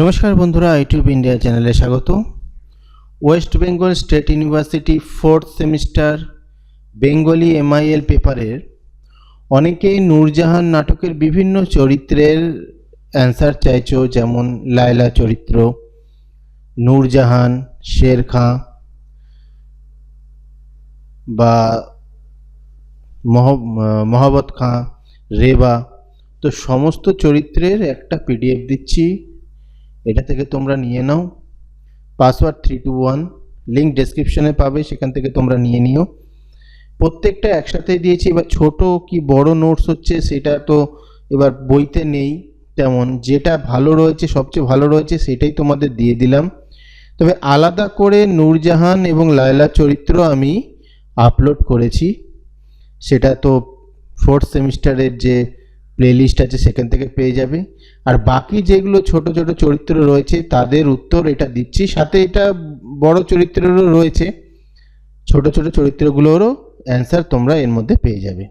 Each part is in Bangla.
নমস্কার বন্ধুরা, ইউটিউব ইন্ডিয়া চ্যানেলে স্বাগত। West Bengal State University fourth semester Bengali MIL পেপারের অনেকেই নূরজাহান নাটকের বিভিন্ন চরিত্রের অ্যান্সার চাইছো, যেমন লায়লা চরিত্র, নূরজাহান, শের খাঁ বা মহ মহাবত খাঁ, রেবা। তো সমস্ত চরিত্রের একটা পিডিএফ দিচ্ছি। এটা থেকে তোমরা নিয়ে নাও। Password three two one link ডেসক্রিপশনে পাবে, সেখান থেকে তোমরা নিয়ে নিও। প্রত্যেকটা একসাথে দিয়েছি, এবার ছোট কি বড় নোটস হচ্ছে সেটা তো এবার বইতে নেই তেমন। যেটা ভালো রয়েছে, সবচেয়ে ভালো রয়েছে, সেটাই তোমাদের দিয়ে দিলাম। তবে আলাদা করে নূরজাহান এবং লায়লা চরিত্র আমি আপলোড করেছি। সেটা তো ফোর্থ সেমিস্টারের যে প্লেলিস্ট আছে, সেখান থেকে পেয়ে যাবে। আর বাকি যেগুলো ছোট ছোট চরিত্র রয়েছে, তাদের উত্তর এটা দিচ্ছি। সাথে এটা বড় চরিত্রেরও রয়েছে। ছোট ছোট চরিত্রগুলোরও অ্যান্সার তোমরা এর মধ্যে পেয়ে যাবে।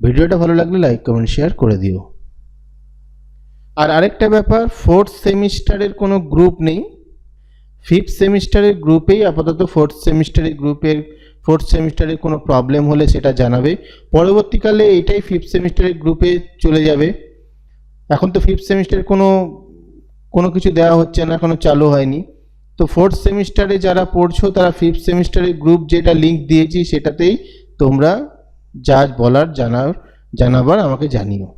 ভিডিওটা ভালো লাগলে লাইক কমেন্ট শেয়ার করে দিও। আর আরেকটা ব্যাপার ফোর্থ সেমিস্টারের কোনো গ্রুপ নেই। ফিফথ সেমিস্টারের গ্রুপেই আপাতত ফোর্থ সেমিস্টারের গ্রুপের ফোর্থ সেমিস্টারের কোনো প্রবলেম হলে সেটা জানাবে। পরবর্তীকালে এটাই ফিফথ সেমিস্টারের গ্রুপে চলে যাবে। এখন তো ফিফথ সেমিস্টারের কোনো কোনো কিছু দেওয়া হচ্ছে না, এখনও চালু হয়নি। তো ফোর্থ সেমিস্টারে যারা পড়ছো, তারা ফিফথ সেমিস্টারের গ্রুপ যেটা লিংক দিয়েছি, সেটাতেই তোমরা যা বলার জানার, জানাবার আমাকে জানিও।